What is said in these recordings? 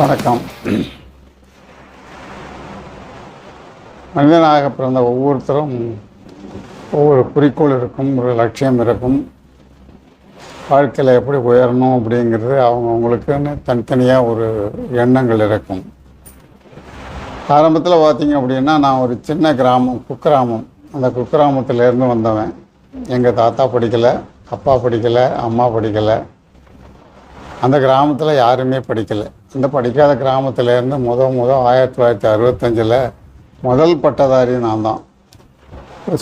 வணக்கம். மனிதனாக பிறந்த ஒவ்வொருத்தரும் ஒவ்வொரு குறிக்கோள் இருக்கும் ஒரு லட்சியம் இருக்கும். வாழ்க்கையில் எப்படி உயரணும் அப்படிங்கிறது அவங்கவுங்களுக்குன்னு தனித்தனியாக ஒரு எண்ணங்கள் இருக்கும். ஆரம்பத்தில் பார்த்தீங்க அப்படின்னா நான் ஒரு சின்ன கிராமம் குக்கிராமம். அந்த குக்கிராமத்திலேருந்து வந்தவன். எங்கள் தாத்தா படிக்கலை அப்பா படிக்கலை அம்மா படிக்கலை. அந்த கிராமத்தில் யாருமே படிக்கலை. அந்த படிக்காத கிராமத்திலேருந்து முத முத ஆயிரத்தி தொள்ளாயிரத்தி அறுபத்தஞ்சில் முதல் பட்டதாரி நான் தான்.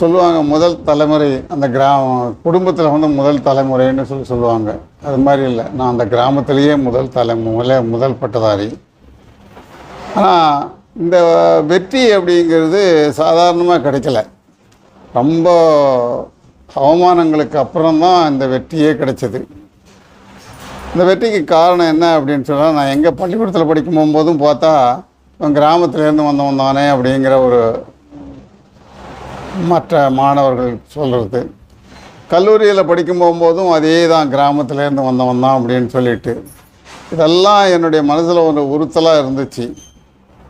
சொல்லுவாங்க முதல் தலைமுறை அந்த கிராம குடும்பத்தில் வந்து முதல் தலைமுறைன்னு சொல்லி சொல்லுவாங்க. அது மாதிரி இல்லை. நான் அந்த கிராமத்திலேயே முதல் தலைமுறை முதல் பட்டதாரி. ஆனால் இந்த வெற்றி அப்படிங்கிறது சாதாரணமாக கிடைக்கல. ரொம்ப அவமானங்களுக்கு அப்புறம்தான் இந்த வெற்றியே கிடைச்சது. இந்த வெற்றிக்கு காரணம் என்ன அப்படின்னு சொன்னால் நான் எங்கே பள்ளிக்கூடத்தில் படிக்கும் போகும்போதும் பார்த்தா இவன் கிராமத்துலேருந்து வந்தவன் தானே அப்படிங்கிற ஒரு மற்ற மாணவர்கள் சொல்கிறது கல்லூரியில் படிக்கும் போகும்போதும் அதே தான் கிராமத்துலேருந்து வந்தவன் தான் அப்படின்னு சொல்லிட்டு இதெல்லாம் என்னுடைய மனசில் ஒரு உறுத்தலாக இருந்துச்சு.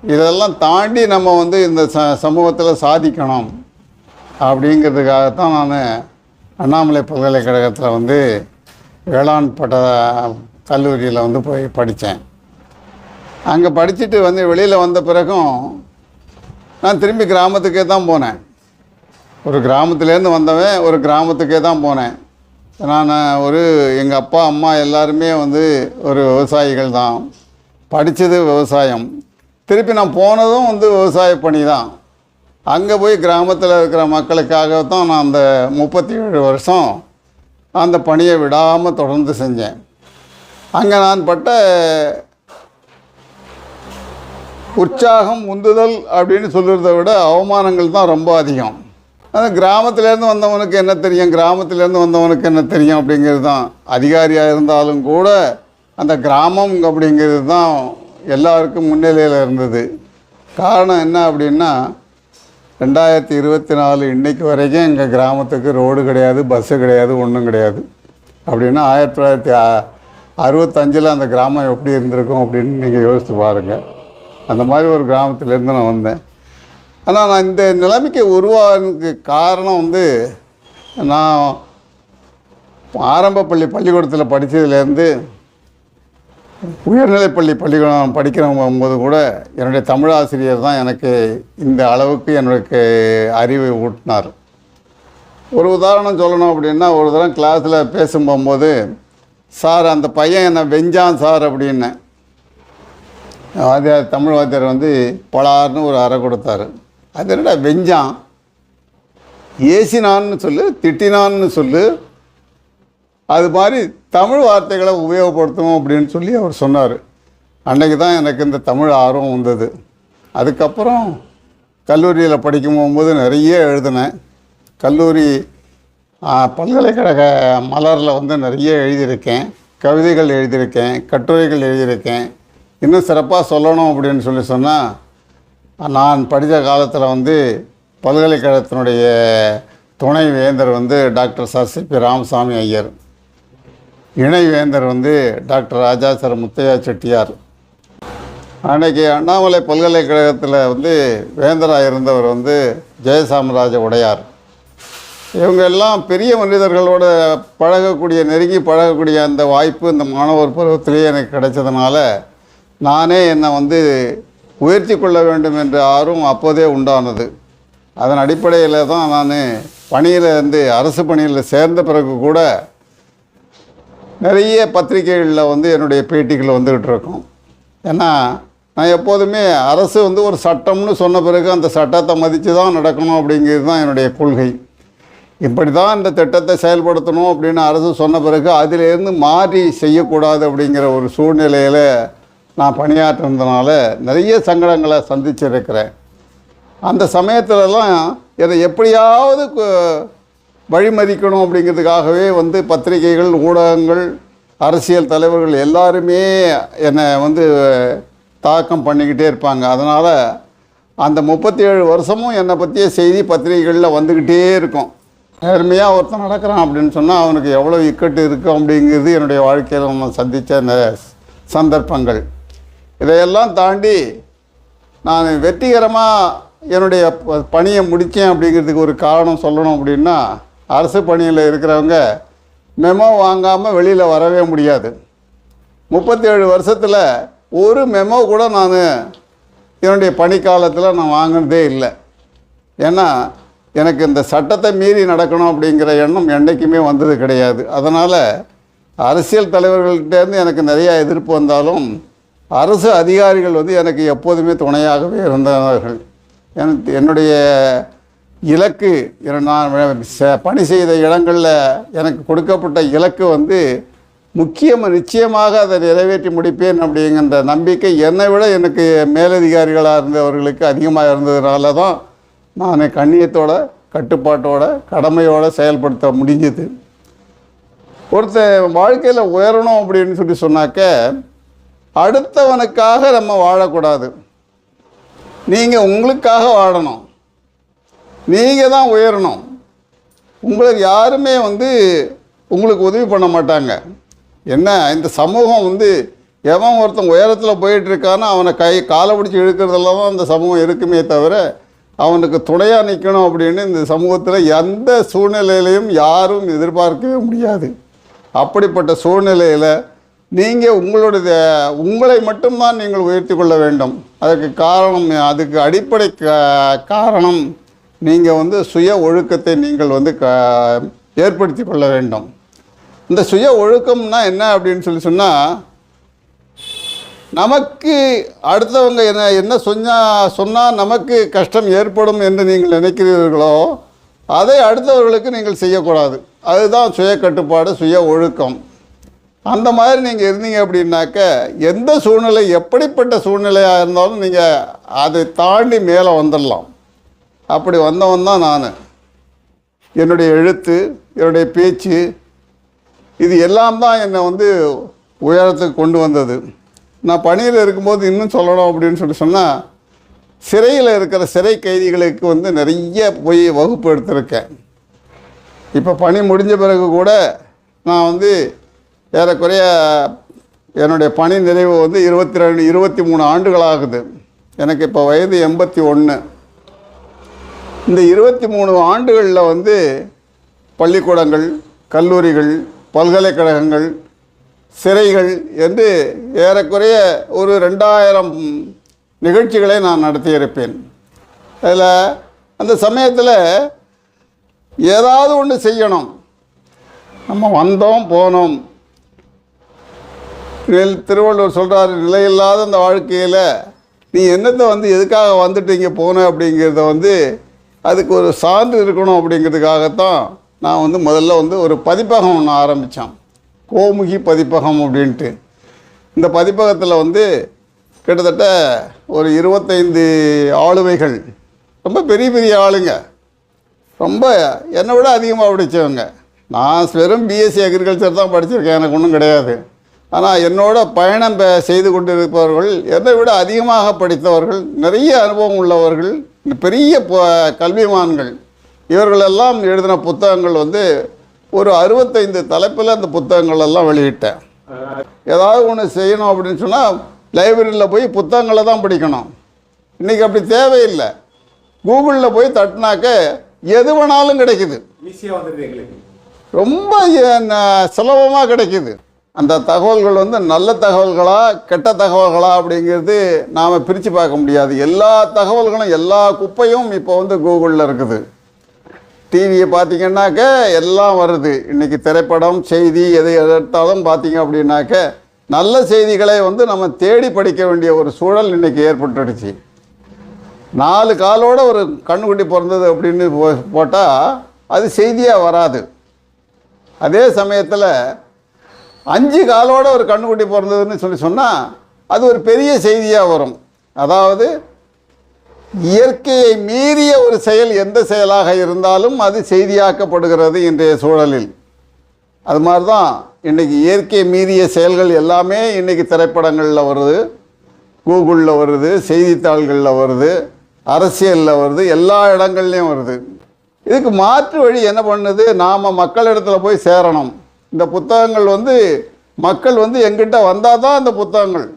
இதெல்லாம் தாண்டி நம்ம வந்து இந்த ச சமூகத்தில் சாதிக்கணும் அப்படிங்கிறதுக்காகத்தான் நான் அண்ணாமலை பல்கலைக்கழகத்தில் வந்து வேளாண் பட்ட கல்லூரியில் வந்து போய் படித்தேன். அங்கே படிச்சுட்டு வந்து வெளியில் வந்த பிறகும் நான் திரும்பி கிராமத்துக்கே தான் போனேன். ஒரு கிராமத்துலேருந்து வந்தவன் ஒரு கிராமத்துக்கே தான் போனேன். நான் ஒரு எங்கள் அப்பா அம்மா எல்லாருமே வந்து ஒரு விவசாயிகள் தான். படித்தது விவசாயம். திருப்பி நான் போனதும் வந்து விவசாய பணி தான். அங்கே போய் கிராமத்தில் இருக்கிற மக்களுக்காக தான் நான் அந்த முப்பத்தி ஏழு வருஷம் அந்த பணியை விடாமல் தொடர்ந்து செஞ்சேன். அங்கே நான் பட்ட உற்சாகம் உந்துதல் அப்படின்னு சொல்கிறத விட அவமானங்கள் தான் ரொம்ப அதிகம். அந்த கிராமத்திலேருந்து வந்தவனுக்கு என்ன தெரியும்? கிராமத்திலேருந்து வந்தவனுக்கு என்ன தெரியும்? அப்படிங்கிறது தான். அதிகாரியாக இருந்தாலும் கூட அந்த கிராமம் அப்படிங்கிறது தான் எல்லாருக்கும் முன்னிலையில் இருந்தது. காரணம் என்ன அப்படின்னா ரெண்டாயிரத்தி இருபத்தி நாலு இன்றைக்கு வரைக்கும் எங்கள் கிராமத்துக்கு ரோடு கிடையாது பஸ்ஸு கிடையாது ஒன்றும் கிடையாது. அப்படின்னா ஆயிரத்தி தொள்ளாயிரத்தி அறுபத்தஞ்சில் அந்த கிராமம் எப்படி இருந்திருக்கும் அப்படின்னு நீங்கள் யோசித்து பாருங்கள் அந்த மாதிரி ஒரு கிராமத்துலேருந்து நான் வந்தேன். ஆனால் நான் இந்த நிலைமைக்கு உருவானதுக்கு காரணம் வந்து நான் ஆரம்ப பள்ளி பள்ளிக்கூடத்தில் படித்ததுலேருந்து உயர்நிலைப்பள்ளி பள்ளிக்கூடம் படிக்கிறவங்க போது கூட என்னுடைய தமிழ் ஆசிரியர் தான் எனக்கு இந்த அளவுக்கு எனக்கு அறிவை ஊட்டினார். ஒரு உதாரணம் சொல்லணும் அப்படின்னா ஒரு தரம் கிளாஸில் பேசும் போகும்போது சார் அந்த பையன் என்னை வெஞ்சான் சார் அப்படின்னு. வாத்தியார் தமிழ் வாத்தியார் வந்து பலார்னு ஒரு அறை கொடுத்தாரு. அது என்னடா வெஞ்சான்? ஏசினான்னு சொல்லு திட்டினான்னு சொல்லு அது மாதிரி தமிழ் வார்த்தைகளை உபயோகப்படுத்தணும் அப்படின்னு சொல்லி அவர் சொன்னார். அன்னைக்கு தான் எனக்கு இந்த தமிழ் ஆர்வம் வந்தது. அதுக்கப்புறம் கல்லூரியில் படிக்கும் போகும்போது நிறைய எழுதினேன். கல்லூரி பல்கலைக்கழக மலரில் வந்து நிறைய எழுதியிருக்கேன். கவிதைகள் எழுதியிருக்கேன் கட்டுரைகள் எழுதியிருக்கேன். இன்னும் சிறப்பாக சொல்லணும் அப்படின்னு சொல்லி சொன்னால் நான் படித்த காலத்தில் வந்து பல்கலைக்கழகத்தினுடைய துணை வேந்தர் வந்து டாக்டர் சசிபி ராமசாமி ஐயர். இணை வேந்தர் வந்து டாக்டர் ராஜாசர முத்தையா செட்டியார். அன்னைக்கு அண்ணாமலை பல்கலைக்கழகத்தில் வந்து வேந்தராக இருந்தவர் வந்து ஜெயசாமராஜ உடையார். இவங்க எல்லாம் பெரிய மனிதர்களோட பழகக்கூடிய நெருங்கி பழகக்கூடிய அந்த வாய்ப்பு இந்த மாணவர் பருவத்திலேயே எனக்கு கிடைச்சதுனால நானே என்னை வந்து உயர்த்தி கொள்ள வேண்டும் என்ற ஆர்வம் அப்போதே உண்டானது. அதன் அடிப்படையில் தான் நான் பணியில் இருந்து அரசு பணியில் சேர்ந்த பிறகு கூட நிறைய பத்திரிகைகளில் வந்து என்னுடைய பேட்டிகள் வந்துக்கிட்டு இருக்கும். ஏன்னா நான் எப்போதுமே அரசு வந்து ஒரு சட்டம்னு சொன்ன பிறகு அந்த சட்டத்தை மதித்து தான் நடக்கணும் அப்படிங்கிறது தான் என்னுடைய கொள்கை. இப்படி தான் இந்த திட்டத்தை செயல்படுத்தணும் அப்படின்னு அரசு சொன்ன பிறகு அதிலேருந்து மாறி செய்யக்கூடாது அப்படிங்கிற ஒரு சூழ்நிலையில் நான் பணியாற்றினதுனால நிறைய சங்கடங்களை சந்திச்சிருக்கிறேன். அந்த சமயத்துலலாம் இதை எப்படியாவது வழிமதிக்கணும் அப்படிங்கிறதுக்காகவே வந்து பத்திரிகைகள் ஊடகங்கள் அரசியல் தலைவர்கள் எல்லாருமே என்னை வந்து தாக்கம் பண்ணிக்கிட்டே இருப்பாங்க. அதனால் அந்த முப்பத்தி ஏழு வருஷமும் என்னை பற்றிய செய்தி பத்திரிகைகளில் வந்துக்கிட்டே இருக்கும். நேர்மையாக ஒருத்தன் நடக்கிறான் அப்படின்னு சொன்னால் அவனுக்கு எவ்வளோ இக்கட்டு இருக்கும் அப்படிங்கிறது என்னுடைய வாழ்க்கையில் நான் சந்தித்த அந்த சந்தர்ப்பங்கள். இதையெல்லாம் தாண்டி நான் வெற்றிகரமாக என்னுடைய ப- பணியை முடித்தேன் அப்படிங்கிறதுக்கு ஒரு காரணம் சொல்லணும் அப்படின்னா அரசு பணியில் இருக்கிறவங்க மெமோ வாங்காமல் வெளியில் வரவே முடியாது. முப்பத்தேழு வருஷத்தில் ஒரு மெமோ கூட நான் என்னுடைய பணிக்காலத்தில் நான் வாங்கினதே இல்லை. ஏன்னா எனக்கு இந்த சட்டத்தை மீறி நடக்கணும் அப்படிங்கிற எண்ணம் என்றைக்குமே வந்தது கிடையாது. அதனால் அரசியல் தலைவர்கள்ட்டேருந்து எனக்கு நிறையா எதிர்ப்பு வந்தாலும் அரசு அதிகாரிகள் வந்து எனக்கு எப்போதுமே துணையாகவே இருந்தவர்கள் எனக்கு என்னுடைய இலக்கு நான் பணி செய்த இடங்களில் எனக்கு கொடுக்கப்பட்ட இலக்கு வந்து முக்கியமாக நிச்சயமாக அதை நிறைவேற்றி முடிப்பேன் அப்படிங்கிற நம்பிக்கை என்னை விட எனக்கு மேலதிகாரிகளாக இருந்தவர்களுக்கு அதிகமாக இருந்ததுனால தான் நான் கண்ணியத்தோட கட்டுப்பாட்டோட கடமையோடு செயல்படுத்த முடிஞ்சது. ஒருத்தன் வாழ்க்கையில் உயரணும் அப்படின்னு சொல்லி சொன்னாக்க அடுத்தவனுக்காக நம்ம வாழக்கூடாது. நீங்கள் உங்களுக்காக வாழணும். நீங்கள் தான் உயரணும். உங்களுக்கு யாருமே வந்து உங்களுக்கு உதவி பண்ண மாட்டாங்க. என்ன? இந்த சமூகம் வந்து எவன் ஒருத்தன் உயரத்தில் போயிட்டுருக்கானோ அவனை கை காலை பிடிச்சி இழுக்கிறதெல்லாம் தான் இந்த சமூகம் இருக்குமே தவிர அவனுக்கு துணையாக நிற்கணும் அப்படின்னு இந்த சமூகத்தில் எந்த சூழ்நிலையிலையும் யாரும் எதிர்பார்க்கவே முடியாது. அப்படிப்பட்ட சூழ்நிலையில் நீங்கள் உங்களுடைய உங்களை மட்டும்தான் நீங்கள் உயர்த்தி கொள்ள வேண்டும். அதற்கு காரணம் அதுக்கு அடிப்படை கா- காரணம் நீங்கள் வந்து சுய ஒழுக்கத்தை நீங்கள் வந்து க ஏற்படுத்தி கொள்ள வேண்டும். இந்த சுய ஒழுக்கம்னா என்ன அப்படின்னு சொல்லி சொன்னால் நமக்கு அடுத்தவங்க என்ன என்ன சொன்னால் சொன்னால் நமக்கு கஷ்டம் ஏற்படும் என்று நீங்கள் நினைக்கிறீர்களோ அதை அடுத்தவர்களுக்கு நீங்கள் செய்யக்கூடாது. அதுதான் சுய கட்டுப்பாடு சுய ஒழுக்கம். அந்த மாதிரி நீங்கள் இருந்தீங்க அப்படின்னாக்க எந்த சூழ்நிலை எப்படிப்பட்ட சூழ்நிலையாக இருந்தாலும் நீங்கள் அதை தாண்டி மேலே வந்துடலாம். அப்படி வந்தவன் தான் நான். என்னுடைய எழுத்து என்னுடைய பேச்சு இது எல்லாம் தான் என்னை வந்து உயரத்துக்கு கொண்டு வந்தது. நான் பணியில் இருக்கும்போது இன்னும் சொல்லணும் அப்படின்னு சொல்லி சொன்னால் சிறையில் இருக்கிற சிறை கைதிகளுக்கு வந்து நிறைய போய் வகுப்பு எடுத்திருக்கேன். இப்போ பணி முடிஞ்ச பிறகு கூட நான் வந்து ஏறக்குறைய என்னுடைய பணி நிறைவு வந்து இருபத்தி ரெண்டு இருபத்தி மூணு ஆண்டுகள் ஆகுது. எனக்கு இப்போ வயது எண்பத்தி ஒன்று இந்த இருபத்தி மூணு ஆண்டுகளில் வந்து பள்ளிக்கூடங்கள் கல்லூரிகள் பல்கலைக்கழகங்கள் சிறைகள் என்று ஏறக்குறைய ஒரு ரெண்டாயிரம் நிகழ்ச்சிகளை நான் நடத்தியிருப்பேன். அதில் அந்த சமயத்தில் ஏதாவது ஒன்று செய்யணும். நம்ம வந்தோம் போனோம். திருவள்ளுவர் சொல்கிறார் நிலையில்லாத அந்த வாழ்க்கையில் நீ என்னத்தை வந்து எதுக்காக வந்துட்டு இங்கே போன? அப்படிங்கிறத வந்து அதுக்கு ஒரு சான்று இருக்கணும் அப்படிங்கிறதுக்காகத்தான் நான் வந்து முதல்ல வந்து ஒரு பதிப்பகம் ஒன்று ஆரம்பித்தேன் கோமுகி பதிப்பகம் அப்படின்ட்டு. இந்த பதிப்பகத்தில் வந்து கிட்டத்தட்ட ஒரு இருபத்தைந்து ஆளுமைகள். ரொம்ப பெரிய பெரிய ஆளுங்க. ரொம்ப என்னை விட அதிகமாக படித்தவங்க நான் வெறும் பிஎஸ்சி அக்ரிகல்ச்சர் தான் படிச்சிருக்கேன். எனக்கு ஒன்றும் கிடையாது. ஆனால் என்னோட பயணம் செய்து கொண்டிருப்பவர்கள் என்னை விட அதிகமாக படித்தவர்கள் நிறைய அனுபவம் உள்ளவர்கள் பெரிய கல்விமான்கள் இவர்களெல்லாம் எழுதின புத்தகங்கள் வந்து ஒரு அறுபத்தைந்து தலைப்பில் அந்த புத்தகங்கள் எல்லாம் வெளியிட்டேன். ஏதாவது ஒன்று செய்யணும் அப்படின்னு சொன்னால் லைப்ரரியில் போய் புத்தகங்களை தான் படிக்கணும். இன்றைக்கி அப்படி தேவையில்லை. கூகுளில் போய் தட்டினாக்க எது வேணாலும் கிடைக்குது. ரொம்ப சுலபமாக கிடைக்குது. அந்த தகவல்கள் வந்து நல்ல தகவல்களா கெட்ட தகவல்களா அப்படிங்கிறது நாம் பிரித்து பார்க்க முடியாது. எல்லா தகவல்களும் எல்லா குப்பையும் இப்போ வந்து கூகுளில் இருக்குது. டிவியை பார்த்தீங்கன்னாக்க எல்லாம் வருது. இன்றைக்கி திரைப்படம் செய்தி எதை எடுத்தாலும் பார்த்தீங்க அப்படின்னாக்க நல்ல செய்திகளை வந்து நம்ம தேடி படிக்க வேண்டிய ஒரு சூழல் இன்றைக்கி ஏற்பட்டுடுச்சு. நாலு காலோட ஒரு கண்ணுக்குட்டி பிறந்தது அப்படின்னு போ போட்டால் அது செய்தியாக வராது. அதே சமயத்தில் அஞ்சு காலோட ஒரு கண்ணுக்குட்டி பிறந்ததுன்னு சொல்லி சொன்னால் அது ஒரு பெரிய செய்தியாக வரும். அதாவது இயற்கையை மீறிய ஒரு செயல் எந்த செயலாக இருந்தாலும் அது செய்தியாக்கப்படுகிறது இன்றைய சூழலில். அது மாதிரி தான் இன்றைக்கி இயற்கை மீறிய செயல்கள் எல்லாமே இன்றைக்கி திரைப்படங்களில் வருது. கூகுளில் வருது செய்தித்தாள்களில் வருது அரசியலில் வருது எல்லா இடங்கள்லையும் வருது. இதுக்கு மாற்று வழி என்ன பண்ணுது? நாம் மக்களிடத்தில் போய் சேரணும். இந்த புத்தகங்கள் வந்து மக்கள் வந்து எங்கிட்ட வந்தால் தான் இந்த புத்தகங்கள்.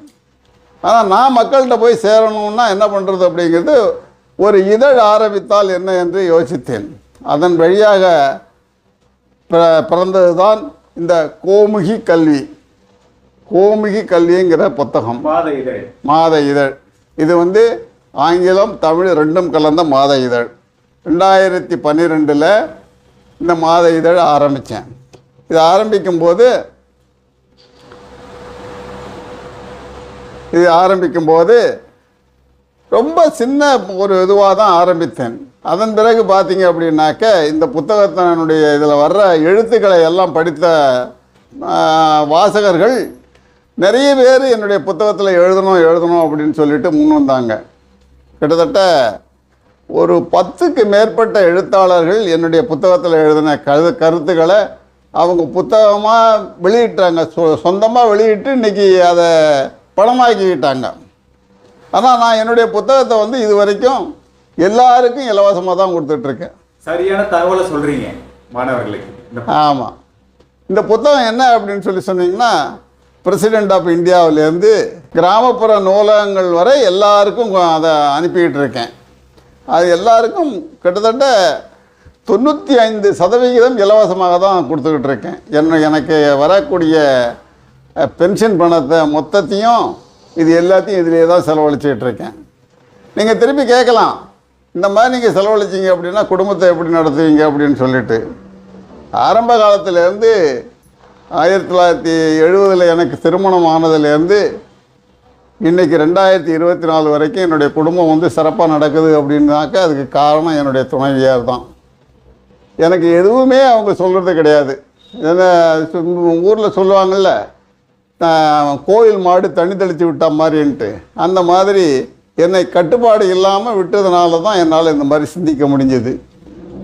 ஆனால் நான் மக்கள்கிட்ட போய் சேரணும்னா என்ன பண்ணுறது அப்படிங்கிறது ஒரு இதழ் ஆரம்பித்தால் என்ன என்று யோசித்தேன். அதன் வழியாக பிற- பிறந்தது தான் இந்த கோமுகி கல்வி. கோமுகி கல்விங்கிற புத்தகம். மாத இதழ். மாத இதழ். இது வந்து ஆங்கிலம் தமிழ் ரெண்டும் கலந்த மாத இதழ். ரெண்டாயிரத்தி பன்னிரெண்டில் இந்த மாத இதழ் ஆரம்பித்தேன் இது ஆரம்பிக்கும்போது இது ஆரம்பிக்கும்போது ரொம்ப சின்ன ஒரு இதுவாக தான் ஆரம்பித்தேன். அதன் பிறகு பார்த்தீங்க அப்படின்னாக்க இந்த புத்தகத்தினுடைய இதில் வர்ற எழுத்துக்களை எல்லாம் படித்த வாசகர்கள் நிறைய பேர் என்னுடைய புத்தகத்தில் எழுதணும் எழுதணும் அப்படின்னு சொல்லிட்டு முன் வந்தாங்க. கிட்டத்தட்ட ஒரு பத்துக்கு மேற்பட்ட எழுத்தாளர்கள் என்னுடைய புத்தகத்தில் எழுதின கரு கருத்துக்களை அவங்க புத்தகமாக வெளியிட்டாங்க. சொ சொந்தமாக வெளியிட்டு இன்றைக்கி அதை பணமாக்கிக்கிட்டாங்க. ஆனால் நான் என்னுடைய புத்தகத்தை வந்து இது வரைக்கும் எல்லாருக்கும் இலவசமாக தான் கொடுத்துட்ருக்கேன். சரியான தகவலை சொல்றீங்க மாணவர்களுக்கு ஆமாம் இந்த புத்தகம் என்ன அப்படின்னு சொல்லி சொன்னீங்கன்னா பிரசிடெண்ட் ஆஃப் இந்தியாவிலேருந்து கிராமப்புற நூலகங்கள் வரை எல்லாருக்கும் அதை அனுப்பிக்கிட்டு இருக்கேன் அது எல்லாருக்கும் கிட்டத்தட்ட தொண்ணூற்றி ஐந்து சதவிகிதம் இலவசமாக தான் கொடுத்துக்கிட்டு இருக்கேன். என்ன எனக்கு வரக்கூடிய பென்ஷன் பணத்தை மொத்தத்தையும் இது எல்லாத்தையும் இதிலே தான் செலவழிச்சிக்கிட்டு இருக்கேன். நீங்கள் திருப்பி கேட்கலாம். இந்த மாதிரி நீங்கள் செலவழிச்சீங்க அப்படின்னா குடும்பத்தை எப்படி நடத்துவீங்க அப்படின்னு சொல்லிட்டு. ஆரம்ப காலத்திலேருந்து ஆயிரத்தி தொள்ளாயிரத்தி எழுபதில் எனக்கு திருமணம் ஆனதுலேருந்து இன்றைக்கி ரெண்டாயிரத்தி இருபத்தி நாலு வரைக்கும் என்னுடைய குடும்பம் வந்து சிறப்பாக நடக்குது அப்படின்னாக்க அதுக்கு காரணம் என்னுடைய துணைவியார் தான். எனக்கு எதுவுமே அவங்க சொல்கிறது கிடையாது. ஏன்னா ஊரில் சொல்லுவாங்கள்ல கோயில் மாடு தண்ணி தெளித்து விட்டா மாதிரின்ட்டு அந்த மாதிரி என்னை கட்டுப்பாடு இல்லாமல் விட்டதுனால தான் என்னால் இந்த மாதிரி சிந்திக்க முடிஞ்சது.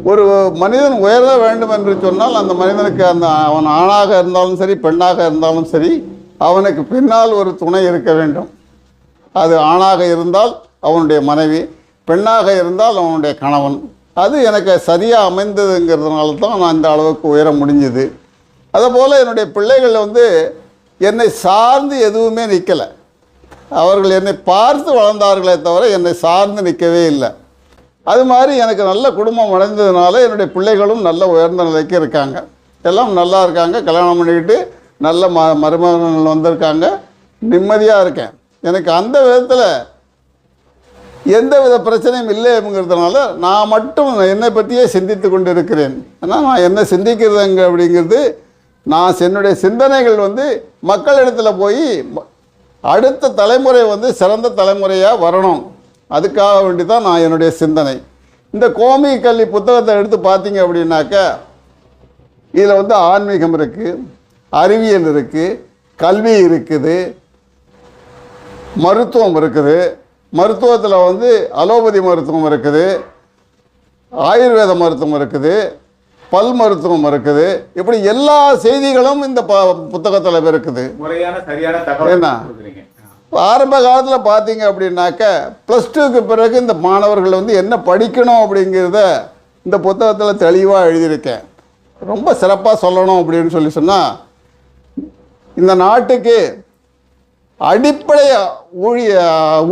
ஒரு மனிதன் உயர வேண்டும் என்று சொன்னால் அந்த மனிதனுக்கு அந்த அவன் ஆணாக இருந்தாலும் சரி பெண்ணாக இருந்தாலும் சரி அவனுக்கு பின்னால் ஒரு துணை இருக்க வேண்டும். அது ஆணாக இருந்தால் அவனுடைய மனைவி பெண்ணாக இருந்தால் அவனுடைய கணவன். அது எனக்கு சரியாக அமைந்ததுங்கிறதுனால தான் நான் இந்த அளவுக்கு உயர முடிஞ்சுது. அதுபோல் என்னுடைய பிள்ளைகள் வந்து என்னை சார்ந்து எதுவுமே நிற்கலை அவர்கள் என்னை பார்த்து வளர்ந்தார்களே தவிர என்னை சார்ந்து நிற்கவே இல்லை. அது மாதிரி எனக்கு நல்ல குடும்பம் அடைந்ததுனால என்னுடைய பிள்ளைகளும் நல்ல உயர்ந்த நிலைக்கு இருக்காங்க. எல்லாம் நல்லா இருக்காங்க. கல்யாணம் பண்ணிக்கிட்டு நல்ல ம மருமகன்கள் வந்திருக்காங்க. நிம்மதியாக இருக்கேன். எனக்கு அந்த விதத்தில் எந்த வித பிரச்சனையும் இல்லைங்கிறதுனால நான் மட்டும் என்னை பற்றியே சிந்தித்து கொண்டு இருக்கிறேன் ஆனால் நான் என்ன சிந்திக்கிறதுங்க அப்படிங்கிறது நான் என்னுடைய சிந்தனைகள் வந்து மக்களிடத்தில் போய் அடுத்த தலைமுறை வந்து சிறந்த தலைமுறையாக வரணும். அதுக்காக வேண்டி தான் நான் என்னுடைய சிந்தனை. இந்த கோமி கல்வி புத்தகத்தை எடுத்து பார்த்தீங்க அப்படின்னாக்க இதில் வந்து ஆன்மீகம் இருக்குது அறிவியல் இருக்குது கல்வி இருக்குது மருத்துவம் இருக்குது மருத்துவத்தில் வந்து அலோபதி மருத்துவம் இருக்குது ஆயுர்வேத மருத்துவம் இருக்குது பல் மருத்துவம் இருக்குது. இப்படி எல்லா செய்திகளும் இந்த ப புத்தகத்தில் இருக்குது. முறையான சரியான தகவல் என்ன? ஆரம்ப காலத்தில் பார்த்தீங்க அப்படின்னாக்க ப்ளஸ் டூக்கு பிறகு இந்த மாணவர்கள் வந்து என்ன படிக்கணும் அப்படிங்கிறத இந்த புத்தகத்தில் தெளிவாக எழுதியிருக்கேன். ரொம்ப சிறப்பாக சொல்லணும் அப்படின்னு சொல்லி சொன்னால் இந்த நாட்டுக்கு அடிப்படை ஊழிய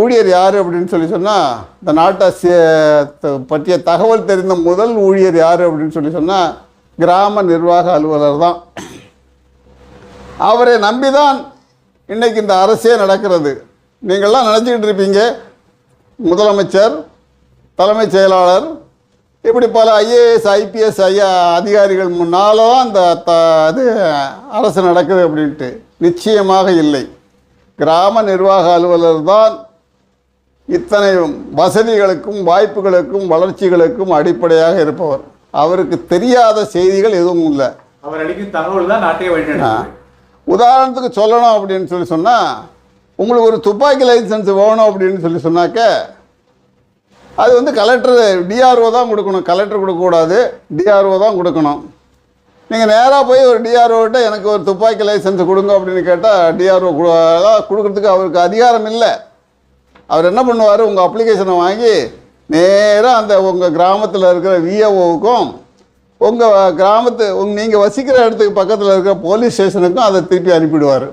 ஊழியர் யார் அப்படின்னு சொல்லி சொன்னால் இந்த நாட்டை பற்றிய தகவல் தெரிந்த முதல் ஊழியர் யார் அப்படின்னு சொல்லி சொன்னால் கிராம நிர்வாக அலுவலர் தான். அவரை நம்பி தான் இன்றைக்கி இந்த அரசே நடக்கிறது. நீங்கள்லாம் நினச்சிக்கிட்டு இருப்பீங்க முதலமைச்சர் தலைமைச் செயலாளர் இப்படி பல ஐஏஎஸ் ஐபிஎஸ் ஐயா அதிகாரிகள் முன்னால் தான் இந்த த இது அரசு நடக்குது அப்படின்ட்டு. நிச்சயமாக இல்லை. கிராம நிர்வாக அலுவலர் தான் இத்தனை வசதிகளுக்கும் வாய்ப்புகளுக்கும் வளர்ச்சிகளுக்கும் அடிப்படையாக இருப்பவர். அவருக்கு தெரியாத செய்திகள் எதுவும் இல்லை. அவர் அளிக்கும் தகவல் தான் நாட்டையே வழிநடத்துது. உதாரணத்துக்கு சொல்லணும் அப்படின்னு சொல்லி சொன்னால் உங்களுக்கு ஒரு துப்பாக்கி லைசன்ஸ் வேணும் அப்படின்னு சொல்லி சொன்னாக்க அது வந்து கலெக்டர் டிஆர்ஓ தான் கொடுக்கணும். கலெக்டர் கொடுக்கக்கூடாது டிஆர்ஓ தான் கொடுக்கணும். நீங்கள் நேராக போய் ஒரு டிஆர்ஓட்ட எனக்கு ஒரு துப்பாக்கி லைசன்ஸ் கொடுங்க அப்படின்னு கேட்டால் டிஆர்ஓ கொடுக்கறதுக்கு அவருக்கு அதிகாரம் இல்லை. அவர் என்ன பண்ணுவார்? உங்கள் அப்ளிகேஷனை வாங்கி நேராக அந்த உங்கள் கிராமத்தில் இருக்கிற விஏஓவுக்கும் உங்கள் கிராமத்து உங் நீங்கள் வசிக்கிற இடத்துக்கு பக்கத்தில் இருக்கிற போலீஸ் ஸ்டேஷனுக்கும் அதை திருப்பி அனுப்பிடுவார்.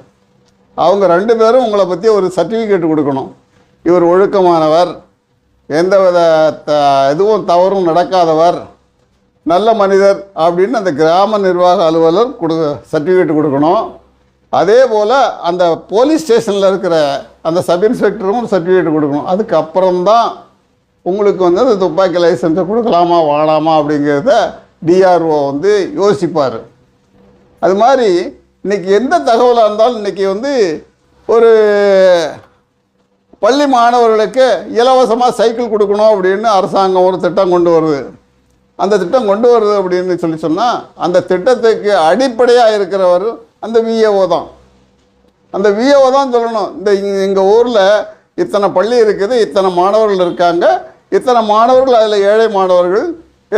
அவங்க ரெண்டு பேரும் உங்களை பற்றி ஒரு சர்டிஃபிகேட் கொடுக்கணும். இவர் ஒழுக்கமானவர் எந்தவித த எதுவும் தவறும் நடக்காதவர். நல்ல மனிதர் அப்படின்னு அந்த கிராம நிர்வாக அலுவலர் கொடு சர்டிஃபிகேட் கொடுக்கணும். அதே போல் அந்த போலீஸ் ஸ்டேஷனில் இருக்கிற அந்த சப் இன்ஸ்பெக்டரும் சர்டிஃபிகேட் கொடுக்கணும். அதுக்கப்புறம்தான் உங்களுக்கு வந்து அந்த துப்பாக்கி லைசன்ஸை கொடுக்கலாமா வாழாமா அப்படிங்கிறத டிஆர்ஓ வந்து யோசிப்பார். அது மாதிரி இன்றைக்கி எந்த தகவலாக இருந்தாலும் இன்றைக்கி வந்து ஒரு பள்ளி மாணவர்களுக்கு இலவசமாக சைக்கிள் கொடுக்கணும் அப்படின்னு அரசாங்கம் ஒரு திட்டம் கொண்டு வருது. அந்த திட்டம் கொண்டு வருது அப்படின்னு சொல்லி சொன்னால் அந்த திட்டத்துக்கு அடிப்படையாக இருக்கிறவர் அந்த விஏஓ தான். அந்த விஏஓ தான் சொல்லணும். இந்த எங்கள் ஊரில் இத்தனை பள்ளி இருக்குது இத்தனை மாணவர்கள் இருக்காங்க. இத்தனை மாணவர்கள் அதில் ஏழை மாணவர்கள்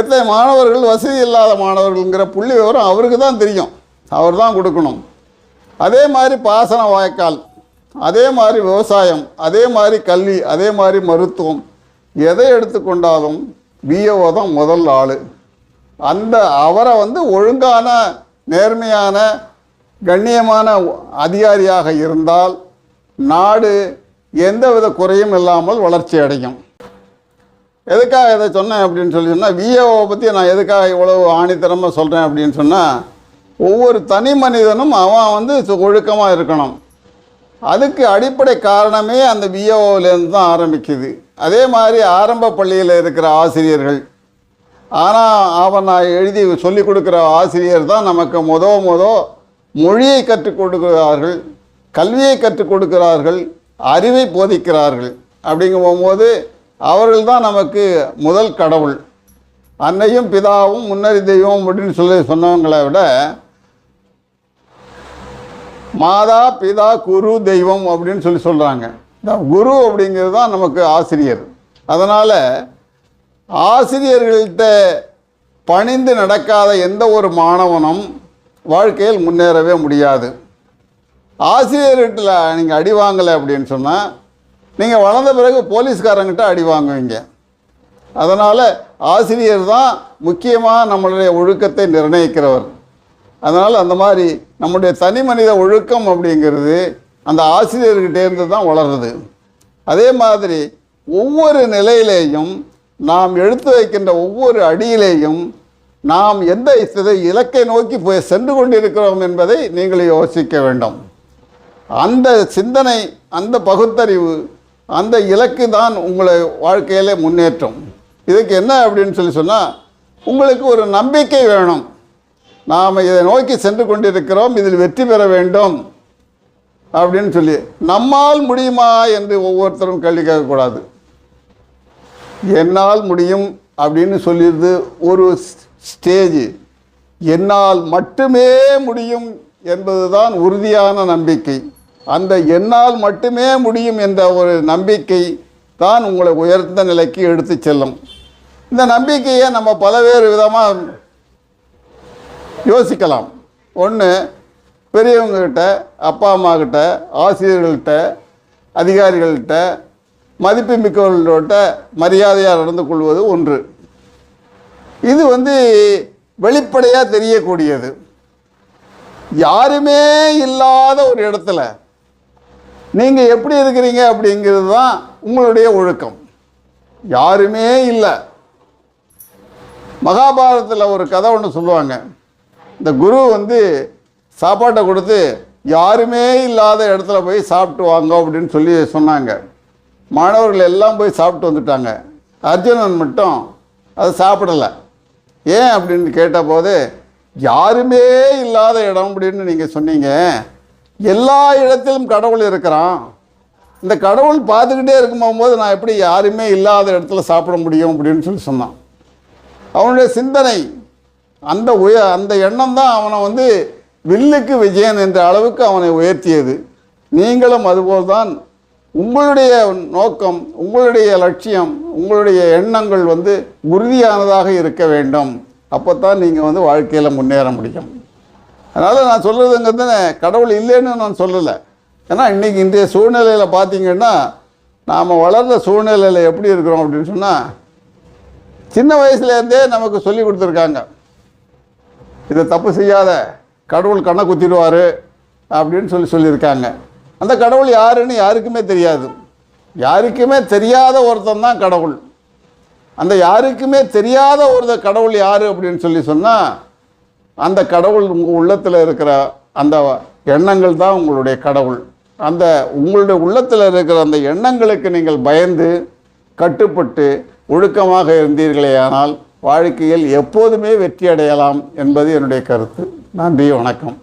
எத்தனை மாணவர்கள் வசதி இல்லாத மாணவர்கள்ங்கிற புள்ளி விவரம் அவருக்கு தான் தெரியும். அவர் தான் கொடுக்கணும். அதே மாதிரி பாசன வாய்க்கால் அதே மாதிரி விவசாயம் அதே மாதிரி கல்வி அதே மாதிரி மருத்துவம் எதை எடுத்துக்கொண்டாலும் விஏஓ தான் முதல் ஆள். அந்த அவரை வந்து ஒழுங்கான நேர்மையான கண்ணியமான அதிகாரியாக இருந்தால் நாடு எந்தவித குறையும் இல்லாமல் வளர்ச்சி அடையும். எதுக்காக இதை சொன்னேன் அப்படின்னு சொல்லி சொன்னால் விஏஓவை பற்றி நான் எதுக்காக இவ்வளவு ஆணித்தரமாக சொல்கிறேன் அப்படின்னு சொன்னால் ஒவ்வொரு தனி மனிதனும் அவன் வந்து சு- இருக்கணும். அதுக்கு அடிப்படை காரணமே அந்த விஏஓவிலேருந்து தான் ஆரம்பிக்குது. அதே மாதிரி ஆரம்ப பள்ளியில் இருக்கிற ஆசிரியர்கள் ஆனால் அவன் நான் எழுதி சொல்லிக் கொடுக்குற ஆசிரியர் தான் நமக்கு முத முத மொழியை கற்றுக் கொடுக்கிறார்கள் கல்வியை கற்றுக் கொடுக்கிறார்கள் அறிவை போதிக்கிறார்கள். அப்படிங்கும் போது அவர்கள் தான் நமக்கு முதல் கடவுள். அன்னையும் பிதாவும் முன்னறி தெய்வம் அப்படின்னு சொல்லி சொன்னவங்களை விட மாதா பிதா குரு தெய்வம் அப்படின்னு சொல்லி சொல்கிறாங்க இந்த குரு அப்படிங்கிறது தான் நமக்கு ஆசிரியர். அதனால் ஆசிரியர்கள்ட்ட பணிந்து நடக்காத எந்த ஒரு மாணவனும் வாழ்க்கையில் முன்னேறவே முடியாது. ஆசிரியர்கிட்ட நீங்கள் அடி வாங்கலை அப்படின்னு சொன்னால் நீங்கள் வளர்ந்த பிறகு போலீஸ்காரங்கிட்ட அடி வாங்குவீங்க. அதனால் ஆசிரியர் தான் முக்கியமாக நம்மளுடைய ஒழுக்கத்தை நிர்ணயிக்கிறவர். அதனால் அந்த மாதிரி நம்முடைய தனி மனித ஒழுக்கம் அப்படிங்கிறது அந்த ஆசிரியர்கிட்டேருந்து தான் வளருது. அதே மாதிரி ஒவ்வொரு நிலையிலேயும் நாம் எடுத்து வைக்கின்ற ஒவ்வொரு அடியிலேயும் நாம் எந்த இலக்கை நோக்கி போய் சென்று கொண்டிருக்கிறோம் என்பதை நீங்கள் யோசிக்க வேண்டும். அந்த சிந்தனை அந்த பகுத்தறிவு அந்த இலக்கு தான் உங்களை வாழ்க்கையிலே முன்னேற்றம். இதுக்கு என்ன அப்படின்னு சொல்லி சொன்னால் உங்களுக்கு ஒரு நம்பிக்கை வேணும். நாம் இதை நோக்கி சென்று கொண்டிருக்கிறோம் இதில் வெற்றி பெற வேண்டும் அப்படின்னு சொல்லி. நம்மால் முடியுமா என்று ஒவ்வொருத்தரும் கேள்வி கேட்கக்கூடாது. என்னால் முடியும் அப்படின்னு சொல்லிடுது ஒரு ஸ்டேஜ். என்னால் மட்டுமே முடியும் என்பது தான் உறுதியான நம்பிக்கை. அந்த என்னால் மட்டுமே முடியும் என்ற ஒரு நம்பிக்கை தான் உங்களை உயர்ந்த நிலைக்கு எடுத்து செல்லும். இந்த நம்பிக்கையை நம்ம பலவேறு விதமாக யோசிக்கலாம். ஒன்று பெரியவங்கக்கிட்ட அப்பா அம்மாக்கிட்ட ஆசிரியர்கள்கிட்ட அதிகாரிகள்கிட்ட மதிப்பு மிக்கவர்கள்ட்ட மரியாதையாக நடந்து கொள்வது ஒன்று. இது வந்து வெளிப்படையாக தெரியக்கூடியது. யாருமே இல்லாத ஒரு இடத்துல நீங்கள் எப்படி இருக்கிறீங்க அப்படிங்கிறது தான் உங்களுடைய ஒழுக்கம். யாருமே இல்லை. மகாபாரதத்தில் ஒரு கதை ஒன்று சொல்லுவாங்க. இந்த குரு வந்து சாப்பாட்டை கொடுத்து யாருமே இல்லாத இடத்துல போய் சாப்பிட்டு வாங்க அப்படின்னு சொல்லி சொன்னாங்க. மாணவர்கள் எல்லாம் போய் சாப்பிட்டு வந்துட்டாங்க. அர்ஜுனன் மட்டும் அதை சாப்பிடலை. ஏன் அப்படின்னு கேட்டபோது யாருமே இல்லாத இடம் அப்படின்னு நீங்கள் சொன்னீங்க. எல்லா இடத்திலும் கடவுள் இருக்கிறான். இந்த கடவுள் பார்த்துக்கிட்டே இருக்கும்போது நான் எப்படி யாருமே இல்லாத இடத்துல சாப்பிட முடியும் அப்படின்னு சொல்லி சொன்னான். அவனுடைய சிந்தனை அந்த உய அந்த எண்ணம் தான் அவனை வந்து வில்லுக்கு விஜயன் என்ற அளவுக்கு அவனை உயர்த்தியது. நீங்களும் அதுபோல்தான். உங்களுடைய நோக்கம் உங்களுடைய லட்சியம் உங்களுடைய எண்ணங்கள் வந்து உறுதியானதாக இருக்க வேண்டும். அப்போ தான் நீங்கள் வந்து வாழ்க்கையில் முன்னேற முடியும். அதனால் நான் சொல்கிறதுங்கிறது கடவுள் இல்லைன்னு நான் சொல்லலை. ஏன்னா இன்றைக்கி இன்றைய சூழ்நிலையில் பார்த்தீங்கன்னா நாம் வளர்ந்த சூழ்நிலையில் எப்படி இருக்கிறோம் அப்படின்னு சொன்னால் சின்ன வயசுலேருந்தே நமக்கு சொல்லி கொடுத்துருக்காங்க. இதை தப்பு செய்யாத கடவுள் கண்ணை குத்திடுவார் அப்படின்னு சொல்லி சொல்லியிருக்காங்க. அந்த கடவுள் யாருன்னு யாருக்குமே தெரியாது. யாருக்குமே தெரியாத ஒருத்தன் தான் கடவுள். அந்த யாருக்குமே தெரியாத ஒரு கடவுள் யார் அப்படின்னு சொல்லி சொன்னால் அந்த கடவுள் உங்கள் உள்ளத்தில் இருக்கிற அந்த எண்ணங்கள் தான் உங்களுடைய கடவுள். அந்த உங்களுடைய உள்ளத்தில் இருக்கிற அந்த எண்ணங்களுக்கு நீங்கள் பயந்து கட்டுப்பட்டு ஒழுக்கமாக இருந்தீர்களே ஆனால் வாழ்க்கையில் எப்போதுமே வெற்றி அடையலாம் என்பது என்னுடைய கருத்து. நன்றி வணக்கம்.